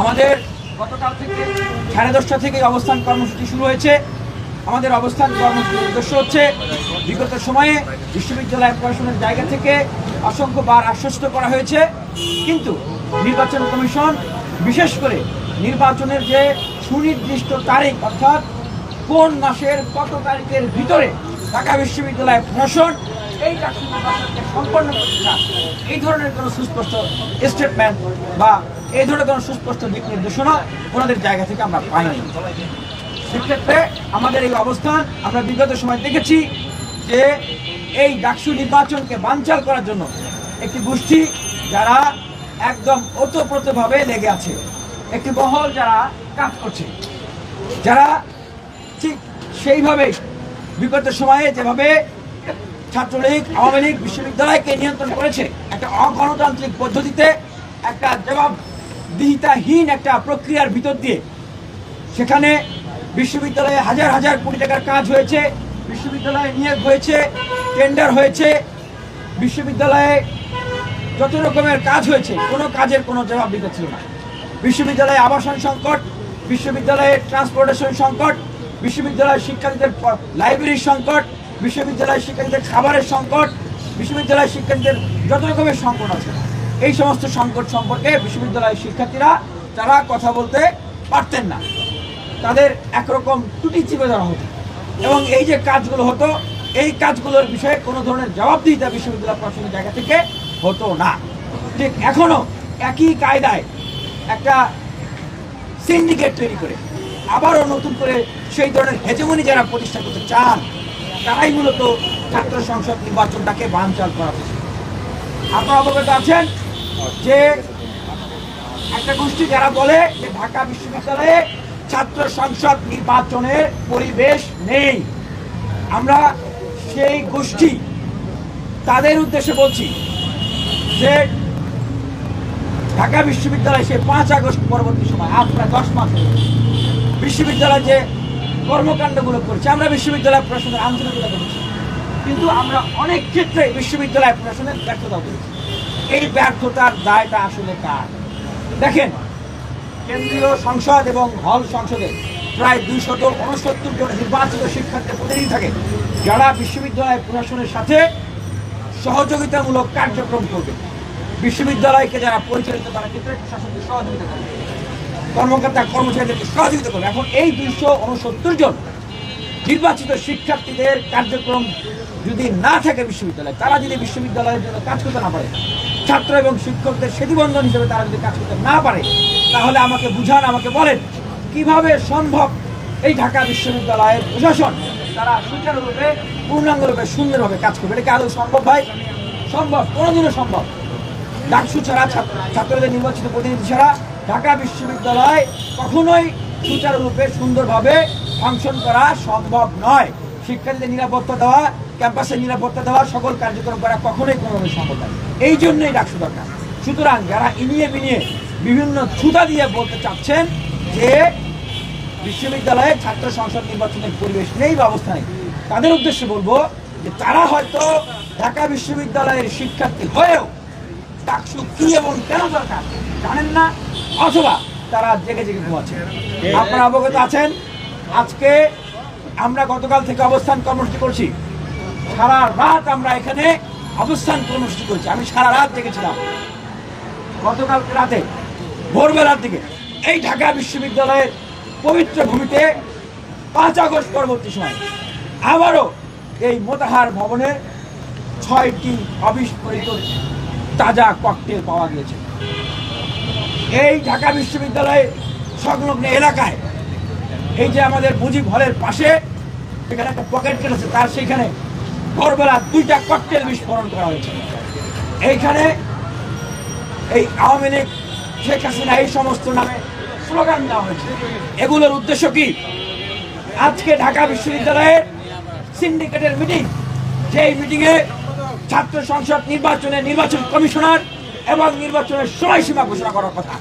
আমাদের গতকাল থেকে সাড়ে দশটা থেকে অবস্থান কর্মসূচি শুরু হয়েছে। আমাদের অবস্থান কর্মসূচির উদ্দেশ্য হচ্ছে, বিগত সময়ে বিশ্ববিদ্যালয় প্রশাসনের জায়গা থেকে অসংখ্যবার আশ্বস্ত করা হয়েছে। কিন্তু নির্বাচন কমিশন, বিশেষ করে নির্বাচনের যে সুনির্দিষ্ট তারিখ, অর্থাৎ কোন মাসের কত তারিখের ভিতরে ঢাকা বিশ্ববিদ্যালয় প্রশাসন এই সম্পন্ন করতে এই ধরনের কোনো সুস্পষ্ট স্টেটমেন্ট বা এই ধরনের কোনো সুস্পষ্ট দিক নির্দেশনা ওনাদের জায়গা থেকে আমরা পাইনি। সেক্ষেত্রে আমাদের এই অবস্থান আমরা বিগত সময় দেখেছি যে এই ডাকসু নির্বাচনকে বানচাল করার জন্য একটি গোষ্ঠী যারা একদম ওতপ্রোতভাবে লেগে আছে, একটি মহল যারা কাজ করছে, যারা ঠিক সেইভাবে বিগত সময়ে যেভাবে ছাত্রলীগ, আওয়ামী লীগ, বিশ্ববিদ্যালয়কে নিয়ন্ত্রণ করেছে, একটা অগণতান্ত্রিক পদ্ধতিতে একটা জবাবদিহিতাহীন একটা প্রক্রিয়ার ভিতর দিয়ে। সেখানে বিশ্ববিদ্যালয়ে হাজার হাজার কোটি টাকার কাজ হয়েছে, বিশ্ববিদ্যালয়ে নিয়োগ হয়েছে টেন্ডার হয়েছে, বিশ্ববিদ্যালয়ে যত রকমের কাজ হয়েছে, কোনো কাজের কোনো জবাব দিতে ছিল না। বিশ্ববিদ্যালয়ে আবাসন সংকট, বিশ্ববিদ্যালয়ে ট্রান্সপোর্টেশন সংকট, বিশ্ববিদ্যালয়ের শিক্ষার্থীদের লাইব্রেরির সংকট, বিশ্ববিদ্যালয়ের শিক্ষার্থীদের খাবারের সংকট, বিশ্ববিদ্যালয়ের শিক্ষার্থীদের যত রকমের সংকট আছে। এই সমস্ত সংকট সম্পর্কে বিশ্ববিদ্যালয়ের শিক্ষার্থীরা, তারা কথা বলতে পারতেন না। তাদের একরকম ত্রুটি চিপে ধরা হতো। এবং এই যে কাজগুলো হতো, এই কাজগুলোর বিষয়ে কোনো ধরনের জবাবদিহিতা বিশ্ববিদ্যালয় প্রশাসনের জায়গা থেকে হতো না। ঠিক এখনও একই কায়দায় একটা সিন্ডিকেট তৈরি করে, আবারও নতুন করে সেই ধরনের হেজমনি যারা প্রতিষ্ঠা করতে চান, তারাই মূলত ছাত্র সংসদ নির্বাচনটাকে বানচাল করা হয়েছে আপনারা অবগত আছেন যে একটা গোষ্ঠী যারা বলে যে ঢাকা বিশ্ববিদ্যালয়ে ছাত্র সংসদ নির্বাচনের পরিবেশ নেই আমরা সেই গোষ্ঠী তাদের উদ্দেশ্যে বলছি যে ঢাকা বিশ্ববিদ্যালয় সে পাঁচ আগস্ট পরবর্তী সময়, আজ প্রায় দশ মাস। বিশ্ববিদ্যালয় যে কর্মকাণ্ডগুলো করছে, আমরা বিশ্ববিদ্যালয় প্রশাসনের আন্তরিকতা করেছি কিন্তু আমরা অনেক ক্ষেত্রে বিশ্ববিদ্যালয় প্রশাসনের ব্যর্থতা করেছি এই ব্যর্থতার দায়টা আসলে কার? দেখেন, কেন্দ্রীয় সংসদ এবং হল সংসদে প্রায় দুইশত উনসত্তর জন নির্বাচিত শিক্ষার্থী প্রতিনিধি থাকে। যারা বিশ্ববিদ্যালয় প্রশাসনের সাথে সহযোগিতামূলক কার্যক্রম করবে। বিশ্ববিদ্যালয়কে যারা পরিচালিত, তারা ক্ষেত্রে প্রশাসনকে সহযোগিতা করবে। কর্মকর্তা, কর্মচারীদেরকে সহযোগিতা করবে। এখন এই দুইশো উনসত্তর জন নির্বাচিত শিক্ষার্থীদের কার্যক্রম যদি না থাকে বিশ্ববিদ্যালয়, তারা যদি বিশ্ববিদ্যালয়ের জন্য কাজ করতে না পারে, ছাত্র এবং শিক্ষকদের সেতুবন্ধন হিসেবে তারা যদি কাজ করতে না পারে, তাহলে আমাকে বুঝান, আমাকে বলেন, কীভাবে সম্ভব এই ঢাকা বিশ্ববিদ্যালয়ের প্রশাসন তারা সুচারুরূপে, পূর্ণাঙ্গরূপে, সুন্দরভাবে কাজ করবে? এটা কি আদৌ সম্ভব ভাই? সম্ভব, কোনোদিনও সম্ভব। ডাকসু ছাড়া, ছাত্র- ছাত্রদের নির্বাচিত প্রতিনিধি ছাড়া ঢাকা বিশ্ববিদ্যালয় কখনোই সুচারুরূপে, সুন্দরভাবে ফাংশন করা সম্ভব নয়। শিক্ষার্থীদের নিরাপত্তা দেওয়া, ক্যাম্পাসের নিরাপত্তা দেওয়া সকল কার্যক্রম করা কখনোই কোনোভাবে সম্ভব নয়। এই জন্যই ডাকসু দরকার। সুতরাং যারা ইনিয়ে বিনিয়ে বিভিন্ন ছুতা দিয়ে বলতে চাচ্ছেন যে বিশ্ববিদ্যালয়ে ছাত্র সংসদ নির্বাচনের পরিবেশ নেই বা অবস্থা নেই, তাদের উদ্দেশ্যে বলব যে তারা হয়তো ঢাকা বিশ্ববিদ্যালয়ের শিক্ষার্থী হয়েও ডাকসু কি এবং কেন দরকার জানেন না, অথবা তারা জেগে জেগে ঘুমাচ্ছে আপনারা অবগত আছেন, আজকে আমরা গতকাল থেকে অবস্থান কর্মসূচি করছি। সারা রাত আমরা এখানে অবস্থান কর্মসূচি করছি। আমি সারা রাত জেগেছিলাম গতকাল রাতে, ভোরবেলার দিকে এই ঢাকা বিশ্ববিদ্যালয়ের পবিত্র ভূমিতে পাঁচ আগস্ট পরবর্তী সময় আবারও এই মোতাহার ভবনের ছয়টি অবিস্ফোরিত তাজা ককটেল পাওয়া গিয়েছে। এই ঢাকা বিশ্ববিদ্যালয়ের সংলগ্ন এলাকায় এই যে আমাদের মুজিব হলের পাশে একটা পকেট কেটেছে তার সেখানে ভোরবেলা দুইটা ককটেল বিস্ফোরণ করা হয়েছে। এইখানে এই আওয়ামী লীগ, শেখ হাসিনা এই সমস্ত নামে স্লোগান দেওয়া হয়েছে। এগুলোর উদ্দেশ্য কি? আজকে ঢাকা বিশ্ববিদ্যালয়ের সিন্ডিকেটের মিটিং যেই মিটিংয়ে ছাত্র সংসদ নির্বাচনে নির্বাচন কমিশনার এবং নির্বাচনের সময়সীমা ঘোষণা করার কথা।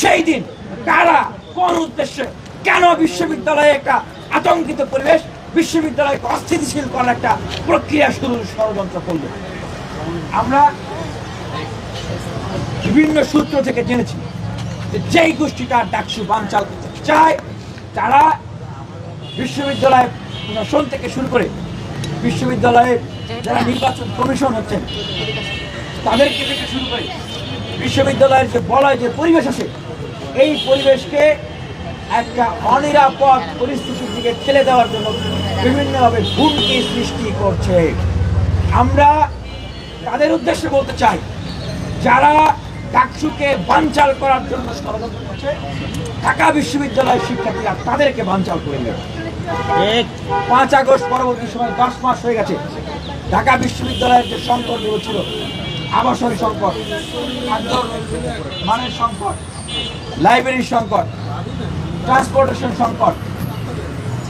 সেই দিন কারা, কোন উদ্দেশ্যে, কেন বিশ্ববিদ্যালয়ে একটা আতঙ্কিত পরিবেশ বিশ্ববিদ্যালয়কে অস্থিতিশীল করার একটা প্রক্রিয়া শুরু ষড়যন্ত্র করল। আমরা বিভিন্ন সূত্র থেকে জেনেছি যেই গোষ্ঠীটা ডাকসু বানচাল চায়, তারা বিশ্ববিদ্যালয় প্রশাসন থেকে শুরু করে বিশ্ববিদ্যালয়ের যারা নির্বাচন কমিশন হচ্ছেন, তাদেরকে থেকে শুরু করে বিশ্ববিদ্যালয়ের যে বলয়, যে পরিবেশ আছে, এই পরিবেশকে একটা অনিরাপদ পরিস্থিতির দিকে ঠেলে দেওয়ার জন্য বিভিন্নভাবে হুমকি সৃষ্টি করছে। আমরা তাদের উদ্দেশ্যে বলতে চাই যারা ডাকসুকে বানচাল করার জন্য ষড়যন্ত্র করছে ঢাকা বিশ্ববিদ্যালয়ের শিক্ষার্থীরা তাদেরকে বানচাল করে নেবে। পাঁচ আগস্ট পরবর্তী সময় দশ মাস হয়ে গেছে। ঢাকা বিশ্ববিদ্যালয়ের যে সংকটগুলো ছিল আবাসন সংকট খাদ্য মানের সংকট লাইব্রেরির সংকট ট্রান্সপোর্টেশন সংকট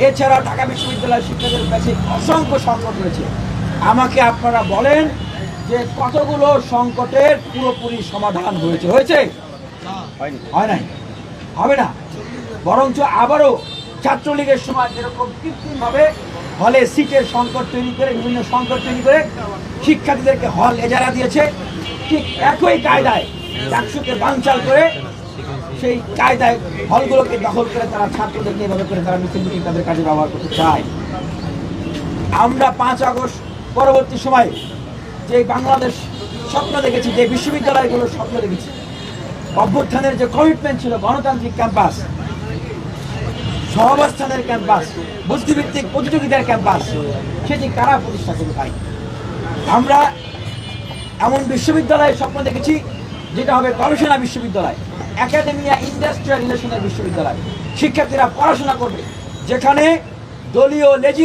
এছাড়াও ঢাকা বিশ্ববিদ্যালয়ের শিক্ষকদের কাছে অসংখ্য সংকট রয়েছে। আমাকে আপনারা বলেন যে কতগুলো সংকটের পুরোপুরি সমাধান হয়েছে হয়েছে? হয় নাই। হবে না। বরঞ্চ আবারও ছাত্রলীগের সময় যেরকম কৃত্রিমভাবে হলে সিটের সংকট তৈরি করে, বিভিন্ন সংকট তৈরি করে শিক্ষার্থীদেরকে হল এজারা দিয়েছে, ঠিক একই কায়দায় চাকসুকে বানচাল করে সেই কায়দায় হলগুলোকে দখল করে তারা ছাত্রদেরকে এভাবে করে তারা মিছিল মিটিং তাদের কাজে ব্যবহার করতে চায়। আমরা পাঁচ আগস্ট পরবর্তী সময়ে যে বাংলাদেশ স্বপ্ন দেখেছি, যে বিশ্ববিদ্যালয়গুলোর স্বপ্ন দেখেছি, অভ্যুত্থানের যে কমিটমেন্ট ছিল গণতান্ত্রিক ক্যাম্পাস, সহাবস্থানের ক্যাম্পাস বুদ্ধিভিত্তিক প্রতিযোগিতার ক্যাম্পাস, সেটি কারা প্রতিষ্ঠা করবে তাই আমরা এমন বিশ্ববিদ্যালয়ের স্বপ্ন দেখেছি, যেটা হবে গবেষণা বিশ্ববিদ্যালয়। একাডেমিয়া ইন্ডাস্ট্রিয়াল রিলেশনের বিশ্ববিদ্যালয়। শিক্ষার্থীরা পড়াশোনা করবে যেখানে দলীয় লেজি